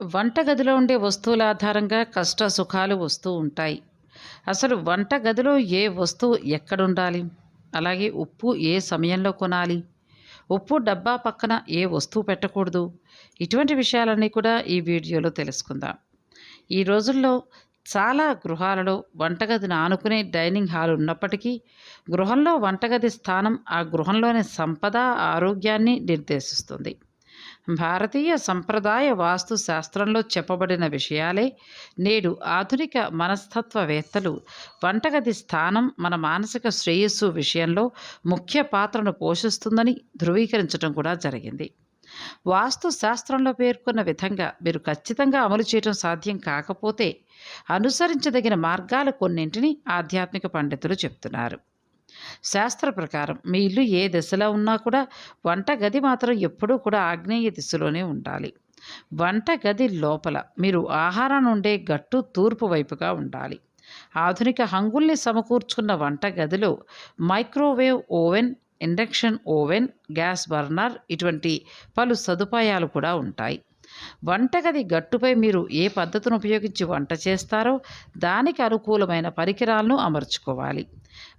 వంటగదిలో ఉండే వస్తువుల ఆధారంగా కష్ట సుఖాలు వస్తూ ఉంటాయి. అసలు వంటగదిలో ఏ వస్తువు ఎక్కడుండాలి? అలాగే ఉప్పు ఏ సమయంలో కొనాలి? ఉప్పు డబ్బా పక్కన ఏ వస్తువు పెట్టకూడదు? ఇటువంటి విషయాలన్నీ కూడా ఈ వీడియోలో తెలుసుకుందాం. ఈ రోజుల్లో చాలా గృహాలలో వంటగదిని ఆనుకునే డైనింగ్ హాల్ ఉన్నప్పటికీ గృహంలో వంటగది స్థానం ఆ గృహంలోని సంపద ఆరోగ్యాన్ని నిర్దేశిస్తుంది. భారతీయ సంప్రదాయ వాస్తు శాస్త్రంలో చెప్పబడిన విషయాలే నేడు ఆధునిక మనస్తత్వవేత్తలు వంటగది స్థానం మన మానసిక శ్రేయస్సు విషయంలో ముఖ్య పాత్రను పోషిస్తుందని ధృవీకరించడం కూడా జరిగింది. వాస్తు శాస్త్రంలో పేర్కొన్న విధంగా మీరు ఖచ్చితంగా అమలు చేయడం సాధ్యం కాకపోతే అనుసరించదగిన మార్గాలు కొన్నింటిని ఆధ్యాత్మిక పండితులు చెప్తున్నారు. శాస్త్ర ప్రకారం మీ ఇల్లు ఏ దిశలో ఉన్నా కూడా వంట గది మాత్రం ఎప్పుడూ కూడా ఆగ్నేయ దిశలోనే ఉండాలి. వంట గది లోపల మీరు ఆహారం ఉండే గట్టు తూర్పు వైపుగా ఉండాలి. ఆధునిక హంగుల్ని సమకూర్చుకున్న వంట గదిలో microwave oven induction oven gas burner ఇటువంటి పలు సదుపాయాలు కూడా ఉంటాయి. వంటగది గట్టుపై మీరు ఏ పద్ధతిని ఉపయోగించి వంట చేస్తారో దానికి అనుకూలమైన పరికరాలను అమర్చుకోవాలి.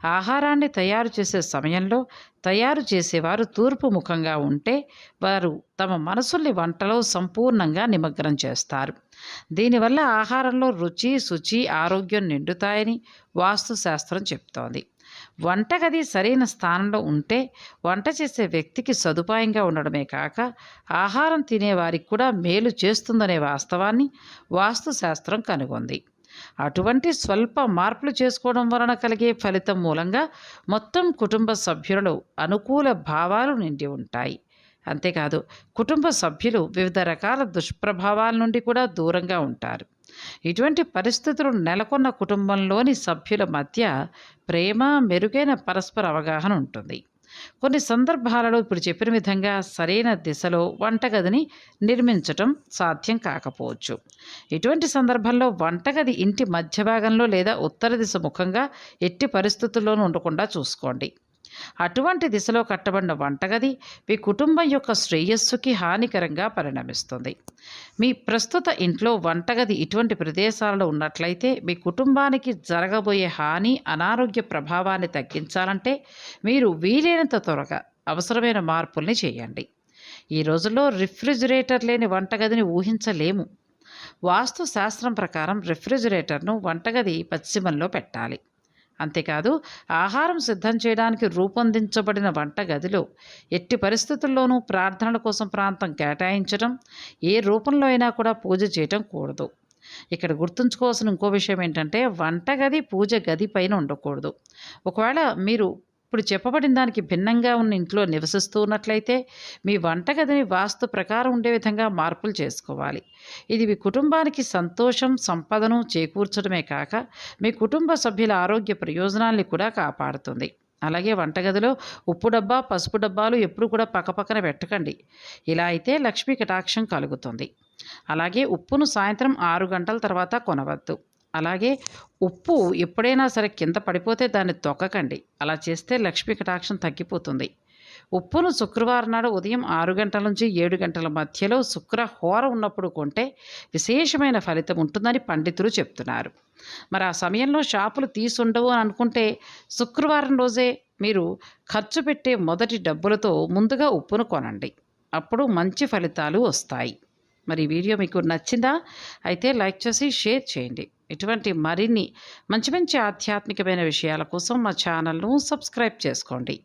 ఆహారాన్ని తయారు చేసే సమయంలో తయారు చేసేవారు తూర్పు ముఖంగా ఉంటే వారు తమ మనసుల్ని వంటలో సంపూర్ణంగా నిమగ్నం చేస్తారు. దీనివల్ల ఆహారంలో రుచి శుచి ఆరోగ్యం నిండుతాయని వాస్తుశాస్త్రం చెప్తోంది. వంటగది సరైన స్థానంలో ఉంటే వంట చేసే వ్యక్తికి సదుపాయంగా ఉండడమే కాక ఆహారం తినేవారికి కూడా మేలు చేస్తుందనే వాస్తవాన్ని వాస్తుశాస్త్రం కనుగొంది. అటువంటి స్వల్ప మార్పులు చేసుకోవడం వలన కలిగే ఫలితం మూలంగా మొత్తం కుటుంబ సభ్యులలో అనుకూల భావాలు నిండి ఉంటాయి. అంతేకాదు కుటుంబ సభ్యులు వివిధ రకాల దుష్ప్రభావాల నుండి కూడా దూరంగా ఉంటారు. ఇటువంటి పరిస్థితులు నెలకొన్న కుటుంబంలోని సభ్యుల మధ్య ప్రేమ మెరుగైన పరస్పర అవగాహన ఉంటుంది. కొన్ని సందర్భాలలో ఇప్పుడు చెప్పిన విధంగా సరైన దిశలో వంటగదిని నిర్మించటం సాధ్యం కాకపోవచ్చు. ఇటువంటి సందర్భంలో వంటగది ఇంటి మధ్య భాగంలో లేదా ఉత్తర దిశ ముఖంగా ఎట్టి పరిస్థితుల్లోనూ ఉండకుండా చూసుకోండి. అటువంటి దిశలో కట్టబడిన వంటగది మీ కుటుంబం యొక్క శ్రేయస్సుకి హానికరంగా పరిణమిస్తుంది. మీ ప్రస్తుత ఇంట్లో వంటగది ఇటువంటి ప్రదేశాలలో ఉన్నట్లయితే మీ కుటుంబానికి జరగబోయే హాని అనారోగ్య ప్రభావాన్ని తగ్గించాలంటే మీరు వీలైనంత త్వరగా అవసరమైన మార్పుల్ని చేయండి. ఈ రోజుల్లో రిఫ్రిజిరేటర్ లేని వంటగదిని ఊహించలేము. వాస్తు శాస్త్రం ప్రకారం రిఫ్రిజిరేటర్ను వంటగది పశ్చిమంలో పెట్టాలి. అంతేకాదు ఆహారం సిద్ధం చేయడానికి రూపొందించబడిన వంటగదిలో ఎట్టి పరిస్థితుల్లోనూ ప్రార్థనల కోసం ప్రాంతం కేటాయించడం ఏ రూపంలో అయినా కూడా పూజ చేయటం కూడదు. ఇక్కడ గుర్తుంచుకోవాల్సిన ఇంకో విషయం ఏంటంటే వంటగది పూజ గది పైన ఉండకూడదు. ఒకవేళ మీరు ఇప్పుడు చెప్పబడిన దానికి భిన్నంగా ఉన్న ఇంట్లో నివసిస్తూ ఉన్నట్లయితే మీ వంటగదిని వాస్తు ప్రకారం ఉండే విధంగా మార్పులు చేసుకోవాలి. ఇది మీ కుటుంబానికి సంతోషం సంపదను చేకూర్చడమే కాక మీ కుటుంబ సభ్యుల ఆరోగ్య ప్రయోజనాల్ని కూడా కాపాడుతుంది. అలాగే వంటగదిలో ఉప్పు డబ్బా పసుపు డబ్బాలు ఎప్పుడు కూడా పక్కపక్కన పెట్టకండి. ఇలా అయితే లక్ష్మీ కటాక్షం కలుగుతుంది. అలాగే ఉప్పును సాయంత్రం ఆరు గంటల తర్వాత కొనవద్దు. అలాగే ఉప్పు ఎప్పుడైనా సరే కింద పడిపోతే దాన్ని తొక్కకండి. అలా చేస్తే లక్ష్మీ కటాక్షం తగ్గిపోతుంది. ఉప్పును శుక్రవారం నాడు ఉదయం ఆరు గంటల నుంచి ఏడు గంటల మధ్యలో శుక్ర హోర ఉన్నప్పుడు కొంటే విశేషమైన ఫలితం ఉంటుందని పండితులు చెప్తున్నారు. మరి ఆ సమయంలో షాపులు తీసుండవు అని అనుకుంటే శుక్రవారం రోజే మీరు ఖర్చు పెట్టే మొదటి డబ్బులతో ముందుగా ఉప్పును కొనండి. అప్పుడు మంచి ఫలితాలు వస్తాయి. మరి వీడియో మీకు నచ్చిందా? అయితే లైక్ చేసి షేర్ చేయండి. ఇటువంటి మరిన్ని మంచి మంచి ఆధ్యాత్మికమైన విషయాల కోసం మా ఛానల్ను సబ్స్క్రైబ్ చేసుకోండి.